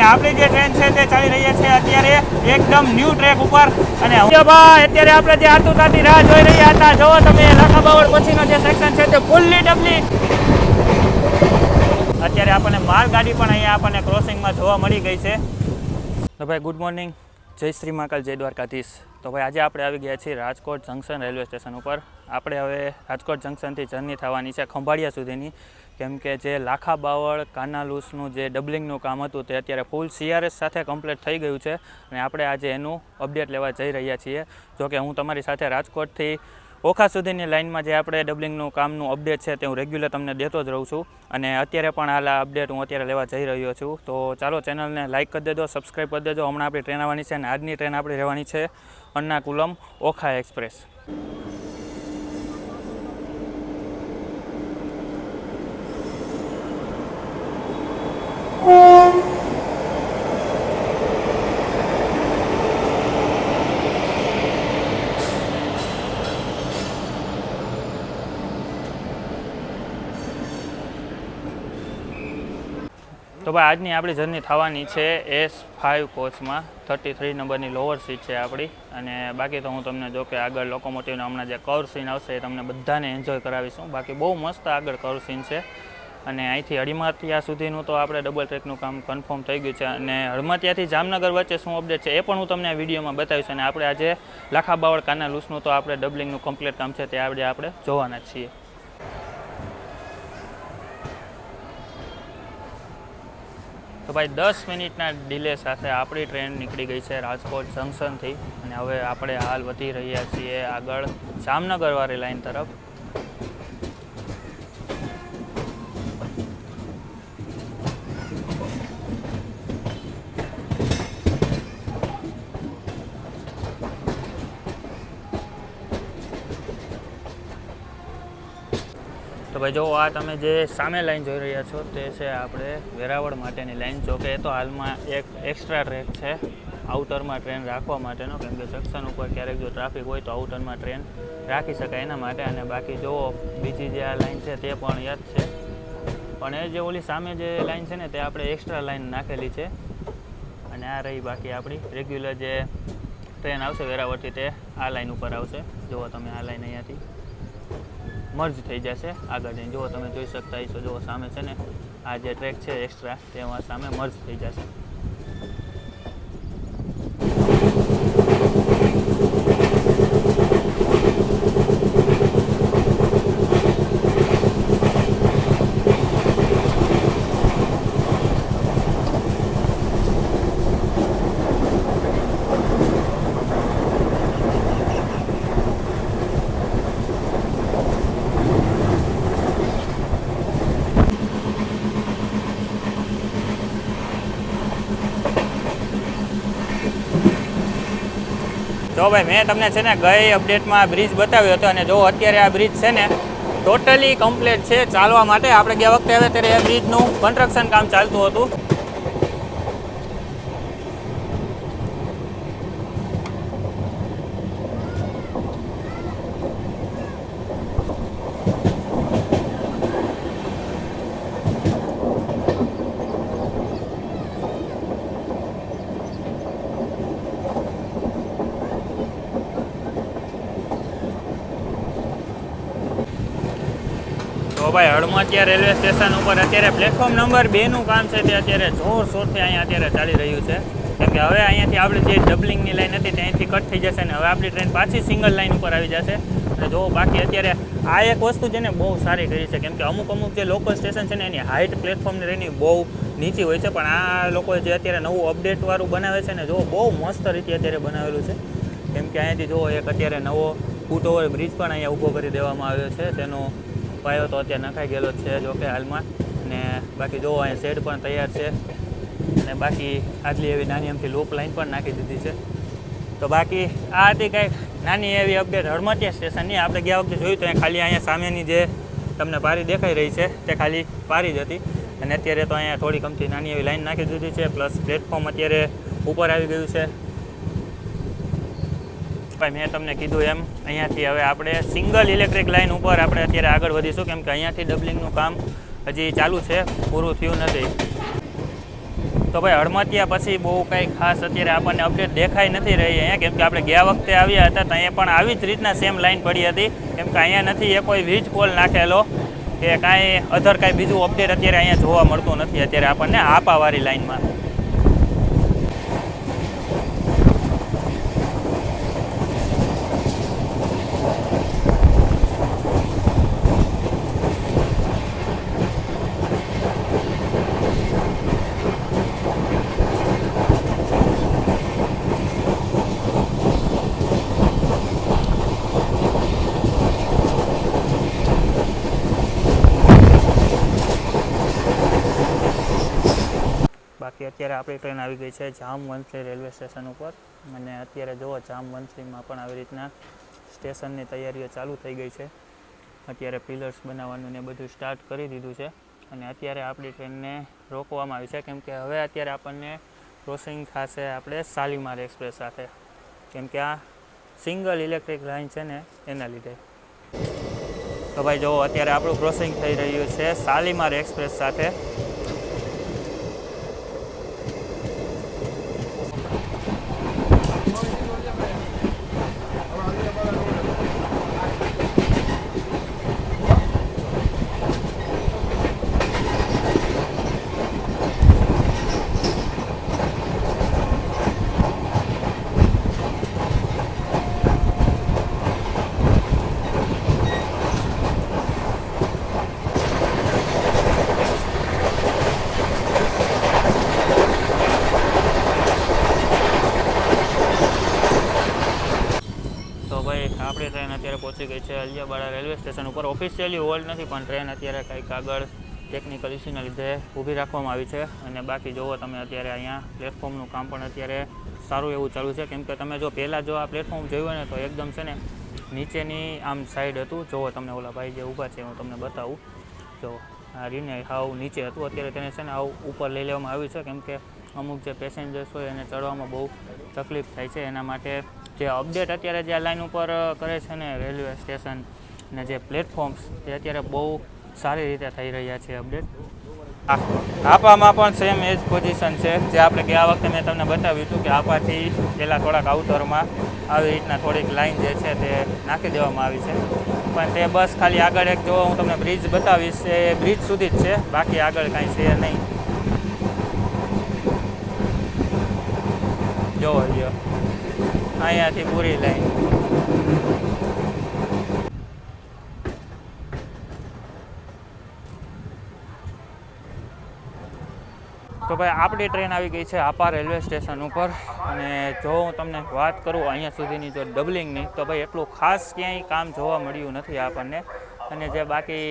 અને આપણી જે ટ્રેન છે તે ચાલી રહી છે અત્યારે એકદમ ન્યૂ ટ્રેક ઉપર. અને ભાઈ અત્યારે આપણે જે આતુરતાથી રાહ જોઈ રહ્યા હતા જો તમે લાખા બાવળ પછીનો જે સેક્શન છે તે ફૂલ્લી ડબલી. અત્યારે આપણને માલગાડી પણ અહીંયા આપણને ક્રોસિંગમાં જોવા મળી ગઈ છે. તો ભાઈ ગુડ મોર્નિંગ જય શ્રી મહાકાલ જય દ્વારકાધીશ. તો ભાઈ આજે આપણે આવી ગયા છીએ રાજકોટ જંકશન રેલવે સ્ટેશન ઉપર. આપણે હવે રાજકોટ જંકશનથી જર્ની થવાની છે ખંભાળિયા સુધીની. કેમ કે જે લાખા બાવળ કાનાલુસનું જે ડબલિંગનું કામ હતું તે અત્યારે ફૂલ સીઆરએસ સાથે કમ્પ્લીટ થઈ ગયું છે અને આપણે આજે એનું અપડેટ લેવા જઈ રહ્યા છીએ. જોકે હું તમારી સાથે રાજકોટથી ઓખા સુધીની લાઇનમાં જે આપણે ડબલિંગનું કામનું અપડેટ છે તે હું રેગ્યુલર તમને દેતો જ રહું છું. અને અત્યારે પણ હાલ આ અપડેટ હું અત્યારે લેવા જઈ રહ્યો છું. તો ચાલો ચેનલને લાઇક કરી દેજો સબસ્ક્રાઈબ કરી દેજો. હમણાં આપણી ટ્રેન આવવાની છે અને આજની ટ્રેન આપણી રહેવાની છે અન્નાકુલમ ઓખા એક્સપ્રેસ. તો ભાઈ, આજની આપણી જર્ની થવાની છે એસ ફાઇવ કોચમાં. થર્ટી થ્રી નંબરની લોઅર સીટ છે આપણી. અને બાકી તો હું તમને જો કે આગળ લોકોમોટિવના હમણાં જે કર સીન આવશે એ તમને બધાને એન્જોય કરાવીશું. બાકી બહુ મસ્ત આગળ કર સીન છે. અને અહીંથી હળીમાતિયા સુધીનું તો આપણે ડબલ ટ્રેકનું કામ કન્ફર્મ થઈ ગયું છે. અને હળમાતિયાથી જામનગર વચ્ચે શું અપડેટ છે એ પણ હું તમને આ વિડીયોમાં બતાવીશ. અને આપણે આજે લાખા બાવળ કાના લૂસનું તો આપણે ડબલિંગનું કમ્પ્લીટ કામ છે તે આપણે આપણે જોવાના છીએ. તો ભાઈ દસ મિનિટના ડિલે સાથે આપણી ટ્રેન નીકળી ગઈ છે રાજકોટ જંકશનથી. અને હવે આપણે હાલ વધી રહ્યા છીએ આગળ. જામનગરવાળી લાઈન તરફ. તો ભાઈ જો આ તમે જે સામે લાઈન જોઈ રહ્યા છો તે છે આપણે વેરાવળ માટેની લાઈન. જો કે તો હાલમાં એક એક્સ્ટ્રા ટ્રેક છે આઉટરમાં ટ્રેન રાખવા માટેનો. કેમ કે જંકશન ઉપર ક્યારેક જો ટ્રાફિક હોય તો આઉટરમાં ટ્રેન રાખી શકાય એના માટે. અને બાકી જો બીજી જે આ લાઈન છે તે પણ યાદ છે. પણ એ જે ઓલી સામે જે લાઈન છે ને તે આપણે એક્સ્ટ્રા લાઈન નાખેલી છે. અને આ રહી બાકી આપણી રેગ્યુલર જે ટ્રેન આવશે વેરાવળથી તે આ લાઈન ઉપર આવશે. જુઓ તમે આ લાઈન અહીંયાથી. મર્જ થઈ જશે. આગળ જઈને જુઓ, તમે જોઈ શકતા હશો. જુઓ, સામે છે ને આ જે ટ્રેક છે એક્સ્ટ્રા તેમાં સામે મર્જ થઈ જશે. જો ભાઈ મેં તમને છે ને ગઈ અપડેટમાં બ્રિજ બતાવ્યો હતો અને જો અત્યારે આ બ્રિજ છે ને ટોટલી કમ્પ્લીટ છે. ચાલવા માટે આપણે ગયા વખતે આવે ત્યારે એ બ્રિજનું કન્સ્ટ્રક્શન કામ ચાલતું હતું. તો ભાઈ હળમતિયા રેલવે સ્ટેશન ઉપર અત્યારે પ્લેટફોર્મ નંબર બેનું કામ છે તે અત્યારે જોરશોરથી અહીંયા અત્યારે ચાલી રહ્યું છે. કેમ કે હવે અહીંયાથી આપણે જે ડબલિંગની લાઈન હતી ત્યાંથી કટ થઈ જશે ને હવે આપણી ટ્રેન પાછી સિંગલ લાઈન ઉપર આવી જશે. અને જો બાકી અત્યારે આ એક વસ્તુ છે ને બહુ સારી કરી છે. કેમ કે અમુક અમુક જે લોકલ સ્ટેશન છે ને એની હાઇટ પ્લેટફોર્મની રેની બહુ નીચી હોય છે. પણ આ લોકો જે અત્યારે નવું અપડેટવાળું બનાવે છે ને જો બહુ મસ્ત રીતે અત્યારે બનાવેલું છે. કેમ કે અહીંયાથી જો એક અત્યારે નવો ફૂટ ઓવર બ્રિજ પણ અહીંયા ઊભો કરી દેવામાં આવ્યો છે. તેનો પાયો તો અત્યારે નખાઈ ગયેલો છે જોકે હાલમાં. ને બાકી જોવો, અહીંયા શેડ પણ તૈયાર છે. અને બાકી આટલી એવી નાની એમથી લૂપ લાઈન પણ નાખી દીધી છે. તો બાકી આ હતી કંઈક નાની એવી અપડેટ હળમતિયા સ્ટેશનની આપણે ગયા વખતે જોયું તો ખાલી અહીંયા સામેની જે તમને પારી દેખાઈ રહી છે, તે ખાલી પારી જ હતી. અને અત્યારે તો અહીંયા થોડી કમથી નાની એવી લાઈન નાખી દીધી છે. પ્લસ પ્લેટફોર્મ અત્યારે ઉપર આવી ગયું છે. ભાઈ, મેં તમને કીધું એમ. અહીંયાથી હવે આપણે સિંગલ ઇલેક્ટ્રિક લાઇન ઉપર આપણે અત્યારે આગળ વધીશું, કેમ કે અહીંયાથી ડબલિંગનું કામ હજી ચાલુ છે, પૂરું થયું નથી. તો ભાઈ, હળમતિયા પછી બહુ કંઈ ખાસ અત્યારે આપણને અપડેટ દેખાઈ નથી રહી અહીંયા, કેમ કે આપણે ગયા વખતે આવ્યા હતા તો અહીંયા પણ આવી જ રીતના સેમ લાઈન પડી હતી, કેમ કે અહીંયા નથી, એ કોઈ વીજ પોલ નાખેલો, કે કાંઈ અધર કાંઈ બીજું અપડેટ અત્યારે અહીંયા જોવા મળતું નથી, અત્યારે આપણને આપાવાળી લાઈનમાં બાકી અત્યારે આપણી ટ્રેન આવી ગઈ છે જામવંથલી રેલવે સ્ટેશન ઉપર. અને અત્યારે જુઓ જામવંથલીમાં પણ આવી રીતના સ્ટેશનની તૈયારીઓ ચાલુ થઈ ગઈ છે. અત્યારે પિલર્સ બનાવવાનું ને બધું સ્ટાર્ટ કરી દીધું છે. અને અત્યારે આપણી ટ્રેનને રોકવામાં આવી છે. કેમ કે હવે અત્યારે આપણને ક્રોસિંગ થશે આપણે શાલીમાર એક્સપ્રેસ સાથે. કેમ કે આ સિંગલ ઇલેક્ટ્રિક લાઇન છે ને, એના લીધે. તો ભાઈ જુઓ, અત્યારે આપણું ક્રોસિંગ થઈ રહ્યું છે શાલીમાર એક્સપ્રેસ સાથે તો ભાઈ આપણી ટ્રેન અત્યારે પહોંચી ગઈ છે અલિયાબાડા રેલવે સ્ટેશન ઉપર. ઓફિશિયલી હોલ્ડ નથી, પણ ટ્રેન અત્યારે કંઈક આગળ ટેકનિકલ ઇસ્યુના લીધે ઊભી રાખવામાં આવી છે. અને બાકી જુઓ તમે અત્યારે અહીંયા પ્લેટફોર્મનું કામ પણ અત્યારે સારું એવું ચાલુ છે. કેમ કે તમે જો પહેલાં જો આ પ્લેટફોર્મ જોયું ને, તો એકદમ છે ને નીચેની આમ સાઈડ હતું. જુઓ તમને ઓલા ભાઈ જે ઊભા છે, હું તમને બતાવું. જો, આ રીને હાવ નીચે હતું. અત્યારે તેને છે ને આવું ઉપર લઈ લેવામાં આવ્યું છે. કેમ કે અમુક જે પેસેન્જર્સ હોય એને ચડવામાં બહુ તકલીફ થાય છે. એના માટે જે અપડેટ અત્યારે જે આ લાઈન ઉપર કરે છે ને રેલવે સ્ટેશન ને જે પ્લેટફોર્મ્સ તે અત્યારે બહુ સારી રીતે થઈ રહ્યા છે અપડેટ આપામાં પણ સેમ એ જ પોઝિશન છે, જે આપણે ગયા વખતે મેં તમને બતાવ્યું હતું કે આપાથી પહેલાં થોડાક આઉટરમાં આવી રીતના થોડીક લાઈન જે છે તે નાખી દેવામાં આવી છે. પણ તે બસ ખાલી આગળ એક જો હું તમને બ્રિજ બતાવીશ, એ બ્રિજ સુધી જ છે, બાકી આગળ કાંઈ છે નહીં. જોવો અહીંયાથી પૂરી લાઈન તો ભાઈ, આપણી ટ્રેન આવી ગઈ છે આપા રેલવે સ્ટેશન ઉપર. અને જો હું તમને વાત કરું અહીંયા સુધીની જો ડબલિંગની, તો ભાઈ, એટલું ખાસ ક્યાંય કામ જોવા મળ્યું નથી આપણને. અને જે બાકી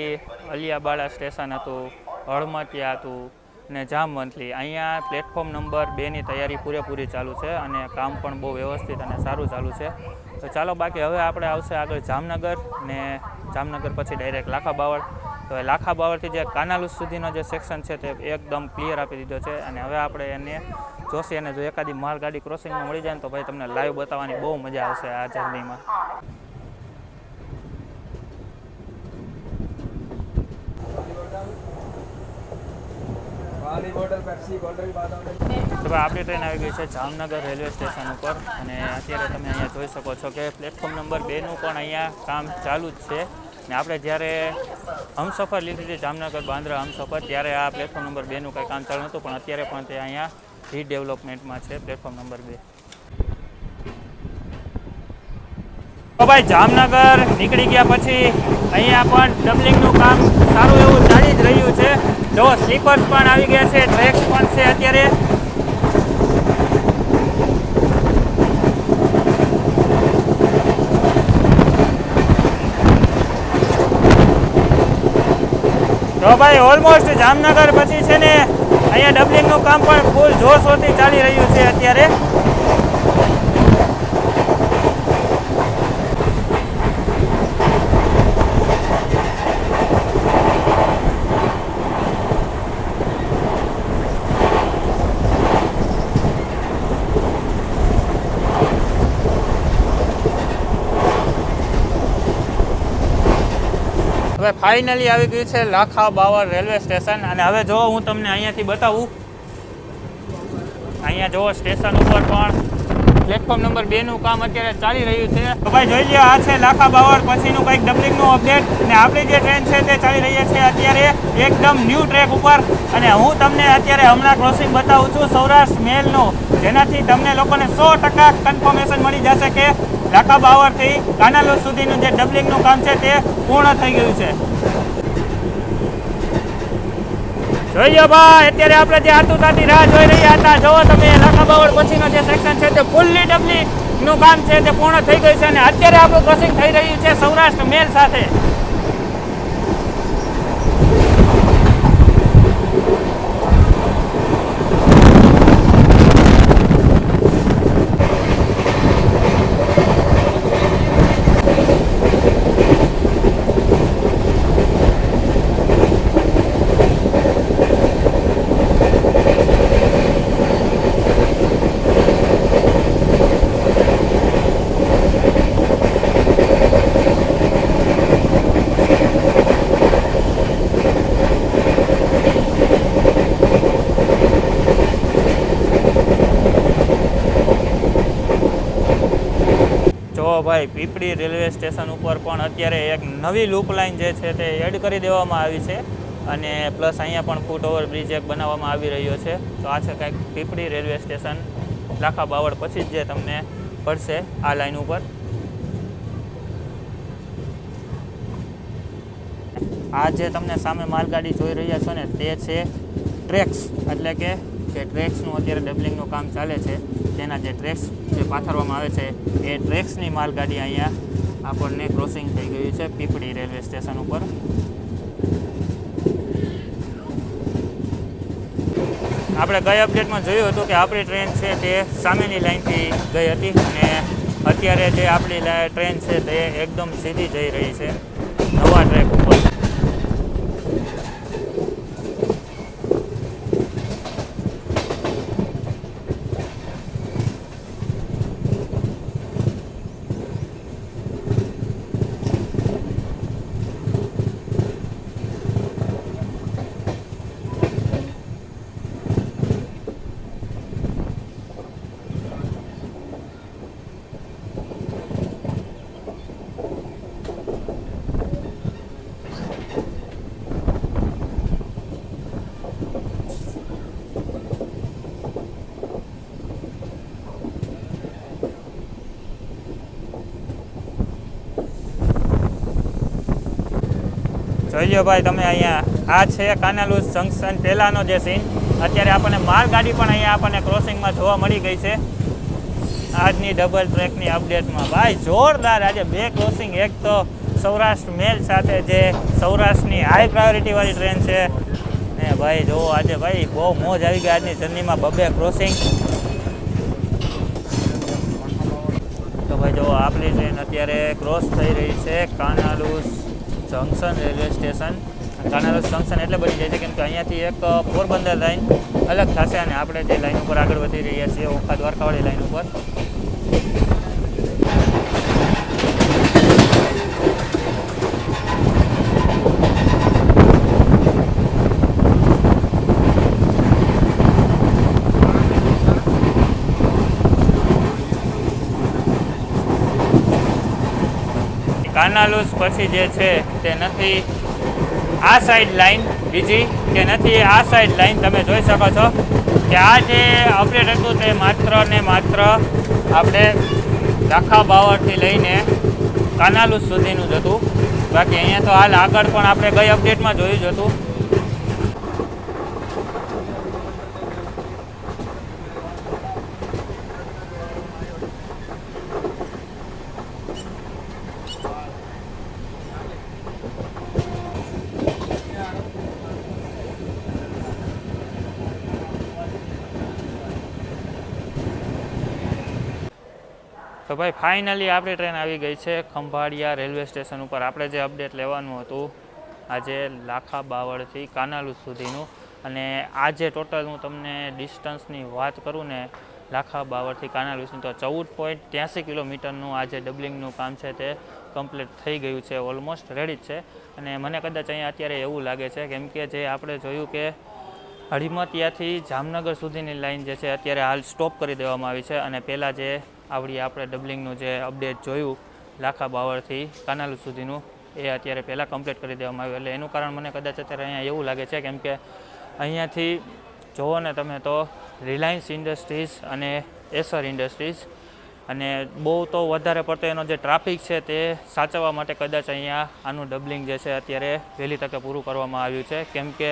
અલિયાબાળા સ્ટેશન હતું, હળમતિયા હતું ને જામ મંથલી અહીંયા પ્લેટફોર્મ નંબર બેની તૈયારી પૂરેપૂરી ચાલુ છે અને કામ પણ બહુ વ્યવસ્થિત અને સારું ચાલુ છે. તો ચાલો બાકી હવે આપણે આવશે આગળ જામનગર ને જામનગર પછી ડાયરેક્ટ લાખા બાવળ. તો એ લાખા બાવળથી જે કાનાલુસ સુધીનો જે સેક્શન છે તે એકદમ ક્લિયર આપી દીધો છે અને હવે આપણે એને જોશે અને જો એકાદી માલગાડી ક્રોસિંગમાં મળી જાય ને તો ભાઈ તમને લાઈવ બતાવવાની બહુ મજા આવશે આ જર્નીમાં તો આપણી ટ્રેન આવી ગઈ છે જામનગર રેલવે સ્ટેશન ઉપર અને અત્યારે તમે અહીંયા જોઈ શકો છો કે પ્લેટફોર્મ નંબર બેનું પણ અહીંયા કામ ચાલુ જ છે. ને આપણે જ્યારે હમસફર લીધી હતી જામનગર બાંદ્રા હમસફર, ત્યારે આ પ્લેટફોર્મ નંબર બેનું કંઈ કામ ચાલુ નહોતું, પણ અત્યારે પણ તે અહીંયા રીડેવલપમેન્ટમાં છે, પ્લેટફોર્મ નંબર બે. તો ભાઈ જામનગર નીકળી ગયા પછી અહીંયા પણ ડબલિંગનું કામ સારું એવું ચાલી જ રહ્યું છે. જો સ્લીપર્સ પણ આવી ગયા છે, ટ્રેક્સ પણ છે અત્યારે. તો ભાઈ ઓલમોસ્ટ જામનગર પછી છે ને અહીંયા ડબલિંગનું કામ પણ ફૂલ જોરશોરથી ચાલી રહ્યું છે અત્યારે. હવે ફાઇનલી આવી ગયું છે લાખા બાવર રેલવે સ્ટેશન. અને હવે જો હું તમને અહીંયાથી બતાવું. અહીંયા જુઓ સ્ટેશન ઉપર પણ પ્લેટફોર્મ નંબર બે નું કામ અત્યારે ચાલી રહ્યું છે. તો ભાઈ જોઈ લ્યો, આ છે લાખા બાવર પછીનું કંઈક ડબલિંગનું અપડેટ અને આપણી જે ટ્રેન છે તે ચાલી રહી છે અત્યારે એકદમ ન્યૂ ટ્રેક ઉપર. અને હું તમને અત્યારે હમણાં ક્રોસિંગ બતાવું છું સૌરાષ્ટ્ર મેલનું જેનાથી તમને લોકોને સો ટકા કન્ફર્મેશન મળી જશે કે લાખા બાવરથી કાનાલુર સુધીનું જે ડબલિંગનું કામ છે તે પૂર્ણ થઈ ગયું છે. જોઈએ ભાઈ, અત્યારે આપણે જે આતુરતાથી રાહ જોઈ રહ્યા હતા જોવો તમે લાખા બાવળ પછીનો જે સેક્શન છે તે ફૂલ્લી ડબલી નું કામ છે તે પૂર્ણ થઈ ગયું છે અને અત્યારે આપણું ક્રોસિંગ થઈ રહ્યું છે સૌરાષ્ટ્ર મેલ સાથે જો ભાઈ, પીપળી રેલવે સ્ટેશન ઉપર પણ અત્યારે એક નવી લૂપ લાઇન જે છે તે એડ કરી દેવામાં આવી છે અને પ્લસ અહીંયા પણ ફૂટ ઓવર બ્રિજ એક બનાવવામાં આવી રહ્યો છે. તો આ છે કંઈક પીપળી રેલવે સ્ટેશન. લાખા બાવળ પછી જ જે તમને પડશે આ લાઇન ઉપર. આ જે તમને સામે માલગાડી જોઈ રહ્યા છો ને, તે છે ટ્રેક્સ. એટલે કે જે ટ્રેક્સનું અત્યારે ડબલિંગનું કામ ચાલે છે. તેના જે ટ્રેક્સ જે પાથરવામાં આવે છે, એ ટ્રેક્સની માલગાડી અહીંયા આપણને ક્રોસિંગ થઈ ગયું છે પીપળી રેલવે સ્ટેશન ઉપર. આપણે ગઈ અપડેટમાં જોયું હતું કે આપણી ટ્રેન છે તે સામેની લાઇનથી ગઈ હતી અને અત્યારે જે આપણી ટ્રેન છે તે એકદમ સીધી જઈ રહી છે. નવા ટ્રેક ઉપર જોઈ લો ભાઈ, તમે અહીંયા આ છે કાનાલુસ જંકશન પહેલાંનો જે સીન અત્યારે આપણને માલગાડી પણ અહીંયા આપણને ક્રોસિંગમાં જોવા મળી ગઈ છે. આજની ડબલ ટ્રેકની અપડેટમાં ભાઈ, જોરદાર આજે બે ક્રોસિંગ એક તો સૌરાષ્ટ્ર મેલ સાથે જે સૌરાષ્ટ્રની હાઈ પ્રાયોરિટીવાળી ટ્રેન છે. ને ભાઈ જુઓ આજે ભાઈ, બહુ મોજ આવી ગઈ આજની જર્નીમાં બબે ક્રોસિંગ તો ભાઈ, જો આપણી ટ્રેન અત્યારે ક્રોસ થઈ રહી છે Kanalus junction railway station. Kanalus junction એટલે બની જાય છે કેમ કે અહીંયાથી એક પોરબંદર લાઈન અલગ થશે અને આપણે જે લાઈન ઉપર આગળ વધી રહ્યા છીએ, ઓખા દ્વારકાવાળી લાઈન ઉપર. કાનાલુસ પછી જે છે તે નથી. આ સાઈડ લાઈન બીજી કે નથી, આ સાઈડ લાઈન તમે જોઈ શકો છો કે આ જે અપડેટ હતું તે માત્ર ને માત્ર આપણે રાખા બાવરથી લઈને કાનાલુસ સુધીનું જ હતું. બાકી અહીંયા તો હાલ આગળ પણ આપણે ગઈ અપડેટમાં જોયું જ હતું. તો ભાઈ ફાઇનલી આપણી ટ્રેન આવી ગઈ છે ખંભાળિયા રેલવે સ્ટેશન ઉપર. આપણે જે અપડેટ લેવાનું હતું, આજે લાખા બાવળથી કાનાલુ સુધીનું, અને આજે ટોટલ હું તમને ડિસ્ટન્સની વાત કરું ને, લાખા બાવળથી કાનાલુ સુધી તો ચૌદ પોઈન્ટ ત્યાંસી કિલોમીટરનું આજે ડબલિંગનું કામ છે તે કમ્પ્લીટ થઈ ગયું છે ઓલમોસ્ટ રેડી જ છે. અને મને કદાચ અહીંયા અત્યારે એવું લાગે છે, કેમ કે જે આપણે જોયું કે હળીમતિયાથી જામનગર સુધીની લાઇન જે છે, અત્યારે હાલ સ્ટોપ કરી દેવામાં આવી છે. અને પહેલાં જે આવડી આપણે ડબલિંગનું જે અપડેટ જોયું, લાખા બાવરથી કાનાલુ સુધીનું, એ અત્યારે પહેલાં કમ્પ્લીટ કરી દેવામાં આવ્યું. એટલે એનું કારણ મને કદાચ અત્યારે અહીંયા એવું લાગે છે, કેમ કે અહીંયાથી જુઓ ને તમે તો રિલાયન્સ ઇન્ડસ્ટ્રીઝ અને એસર ઇન્ડસ્ટ્રીઝ અને બહુ તો વધારે પડતો એનો જે ટ્રાફિક છે તે સાચવવા માટે કદાચ અહીંયા આનું ડબલિંગ જે છે અત્યારે વહેલી તકે પૂરું કરવામાં આવ્યું છે. કેમ કે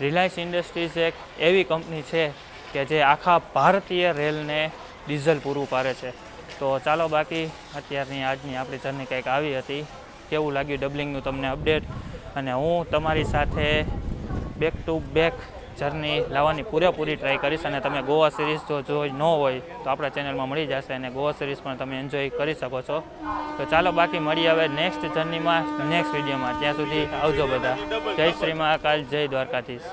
રિલાયન્સ ઇન્ડસ્ટ્રીઝ એક એવી કંપની છે કે જે આખા ભારતીય રેલને ડીઝલ પૂરું પાડે છે. તો ચાલો બાકી, અત્યારની આજની આપણી જર્ની કંઈક આવી હતી. કેવું લાગ્યું ડબલિંગનું તમને અપડેટ? અને હું તમારી સાથે બેક ટુ બેક જર્ની લાવવાની પૂરેપૂરી ટ્રાય કરીશ અને તમે ગોવા સિરીઝ જો જોઈ ન હોય તો આપણા ચેનલમાં મળી જશે અને ગોવા સિરીઝ પણ તમે એન્જોય કરી શકો છો. તો ચાલો બાકી મળી હવે નેક્સ્ટ જર્નીમાં નેક્સ્ટ વિડીયોમાં ત્યાં સુધી આવજો બધા. જય શ્રી મહાકાલ, જય દ્વારકાધીશ.